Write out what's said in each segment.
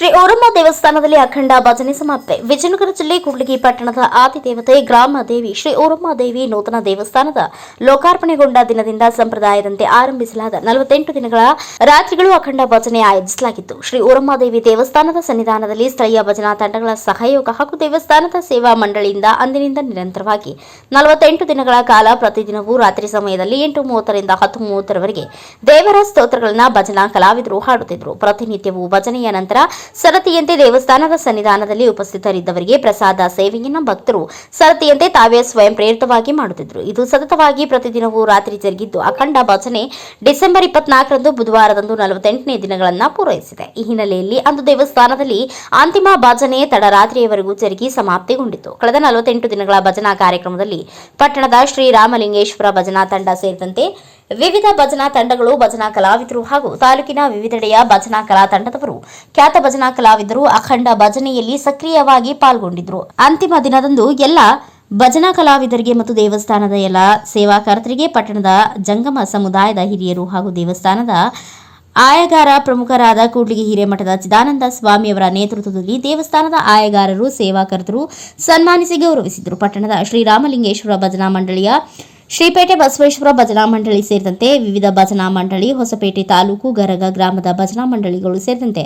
ಶ್ರೀ ಓರಮ್ಮ ದೇವಸ್ಥಾನದಲ್ಲಿ ಅಖಂಡ ಭಜನೆ ಸಮಾಪ್ತಿ. ವಿಜಯನಗರ ಜಿಲ್ಲೆ ಕೂಡ್ಲಿಗಿ ಪಟ್ಟಣದ ಆದಿದೇವತೆ ಗ್ರಾಮ ದೇವಿ ಶ್ರೀ ಓರಮ್ಮ ದೇವಿ ನೂತನ ದೇವಸ್ಥಾನದ ಲೋಕಾರ್ಪಣೆಗೊಂಡ ದಿನದಿಂದ ಸಂಪ್ರದಾಯದಂತೆ ಆರಂಭಿಸಲಾದ ನಲವತ್ತೆಂಟು ದಿನಗಳ ರಾತ್ರಿಗಳು ಅಖಂಡ ಭಜನೆ ಆಯೋಜಿಸಲಾಗಿತ್ತು. ಶ್ರೀ ಓರಮ್ಮ ದೇವಿ ದೇವಸ್ಥಾನದ ಸನ್ನಿಧಾನದಲ್ಲಿ ಸ್ಥಳೀಯ ಭಜನಾ ತಂಡಗಳ ಸಹಯೋಗ ಹಾಗೂ ದೇವಸ್ಥಾನದ ಸೇವಾ ಮಂಡಳಿಯಿಂದ ಅಂದಿನಿಂದ ನಿರಂತರವಾಗಿ ನಲವತ್ತೆಂಟು ದಿನಗಳ ಕಾಲ ಪ್ರತಿದಿನವೂ ರಾತ್ರಿ ಸಮಯದಲ್ಲಿ ಎಂಟು ಮೂವತ್ತರಿಂದ ಹತ್ತು ಮೂವತ್ತರವರೆಗೆ ದೇವರ ಸ್ತೋತ್ರಗಳನ್ನ ಭಜನಾ ಕಲಾವಿದರು ಹಾಡುತ್ತಿದ್ದರು. ಪ್ರತಿನಿತ್ಯವೂ ಭಜನೆಯ ನಂತರ ಸರತಿಯಂತೆ ದೇವಸ್ಥಾನದ ಸನ್ನಿಧಾನದಲ್ಲಿ ಉಪಸ್ಥಿತರಿದ್ದವರಿಗೆ ಪ್ರಸಾದ ಸೇವೆಯನ್ನು ಭಕ್ತರು ಸರತಿಯಂತೆ ತಾವೇ ಸ್ವಯಂ ಪ್ರೇರಿತವಾಗಿ ಮಾಡುತ್ತಿದ್ದರು. ಇದು ಸತತವಾಗಿ ಪ್ರತಿದಿನವೂ ರಾತ್ರಿ ಜರುಗಿದ್ದು, ಅಖಂಡ ಭಜನೆ ಡಿಸೆಂಬರ್ ಇಪ್ಪತ್ನಾಲ್ಕರಂದು ಬುಧವಾರದಂದು ನಲವತ್ತೆಂಟನೇ ದಿನಗಳನ್ನ ಪೂರೈಸಿದೆ. ಈ ಹಿನ್ನೆಲೆಯಲ್ಲಿ ಅಂದು ದೇವಸ್ಥಾನದಲ್ಲಿ ಅಂತಿಮ ಭಜನೆ ತಡರಾತ್ರಿಯವರೆಗೂ ಜರುಗಿ ಸಮಾಪ್ತಿಗೊಂಡಿತು. ಕಳೆದ ನಲವತ್ತೆಂಟು ದಿನಗಳ ಭಜನಾ ಕಾರ್ಯಕ್ರಮದಲ್ಲಿ ಪಟ್ಟಣದ ಶ್ರೀರಾಮಲಿಂಗೇಶ್ವರ ಭಜನಾ ತಂಡ ಸೇರಿದಂತೆ ವಿವಿಧ ಭಜನಾ ತಂಡಗಳು ಭಜನಾ ಕಲಾವಿದರು ಹಾಗೂ ತಾಲೂಕಿನ ವಿವಿಧೆಡೆಯ ಭಜನಾ ಕಲಾ ತಂಡದವರು ಖ್ಯಾತ ಭಜನಾ ಕಲಾವಿದರು ಅಖಂಡ ಭಜನೆಯಲ್ಲಿ ಸಕ್ರಿಯವಾಗಿ ಪಾಲ್ಗೊಂಡಿದ್ರು ಅಂತಿಮ ದಿನದಂದು ಎಲ್ಲ ಭಜನಾ ಕಲಾವಿದರಿಗೆ ಮತ್ತು ದೇವಸ್ಥಾನದ ಎಲ್ಲ ಸೇವಾಕರ್ತರಿಗೆ ಪಟ್ಟಣದ ಜಂಗಮ ಸಮುದಾಯದ ಹಿರಿಯರು ಹಾಗೂ ದೇವಸ್ಥಾನದ ಆಯಗಾರ ಪ್ರಮುಖರಾದ ಕೂಡ್ಲಿಗಿ ಹಿರೇಮಠದ ಚಿದಾನಂದ ಸ್ವಾಮಿಯವರ ನೇತೃತ್ವದಲ್ಲಿ ದೇವಸ್ಥಾನದ ಆಯಗಾರರು, ಸೇವಾಕರ್ತರು ಸನ್ಮಾನಿಸಿ ಗೌರವಿಸಿದರು. ಪಟ್ಟಣದ ಶ್ರೀರಾಮಲಿಂಗೇಶ್ವರ ಭಜನಾ ಮಂಡಳಿಯ ಶ್ರೀಪೇಟೆ ಬಸವೇಶ್ವರ ಭಜನಾ ಮಂಡಳಿ ಸೇರಿದಂತೆ ವಿವಿಧ ಭಜನಾ ಮಂಡಳಿ, ಹೊಸಪೇಟೆ ತಾಲೂಕು, ಗರಗ ಗ್ರಾಮದ ಭಜನಾ ಮಂಡಳಿಗಳು ಸೇರಿದಂತೆ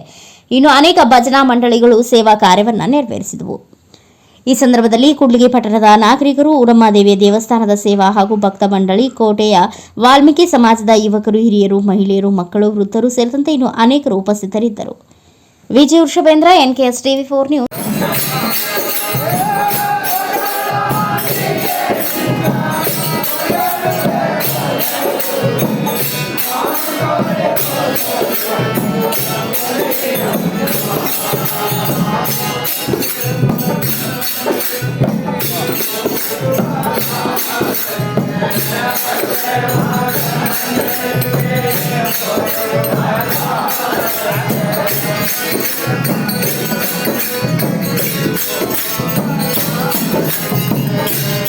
ಇನ್ನು ಅನೇಕ ಭಜನಾ ಮಂಡಳಿಗಳು ಸೇವಾ ಕಾರ್ಯವನ್ನು ನೆರವೇರಿಸಿದವು. ಈ ಸಂದರ್ಭದಲ್ಲಿ ಕೂಡ್ಲಿಗಿ ಪಟ್ಟಣದ ನಾಗರಿಕರು ಊರಮ್ಮದೇವಿಯ ದೇವಸ್ಥಾನದ ಸೇವಾ ಹಾಗೂ ಭಕ್ತ ಮಂಡಳಿ, ಕೋಟೆಯ ವಾಲ್ಮೀಕಿ ಸಮಾಜದ ಯುವಕರು, ಹಿರಿಯರು, ಮಹಿಳೆಯರು, ಮಕ್ಕಳು, ವೃದ್ಧರು ಸೇರಿದಂತೆ ಇನ್ನು ಅನೇಕರು ಉಪಸ್ಥಿತರಿದ್ದರು. Vijaya Vrishabhendra NKS TV four news. Thank you.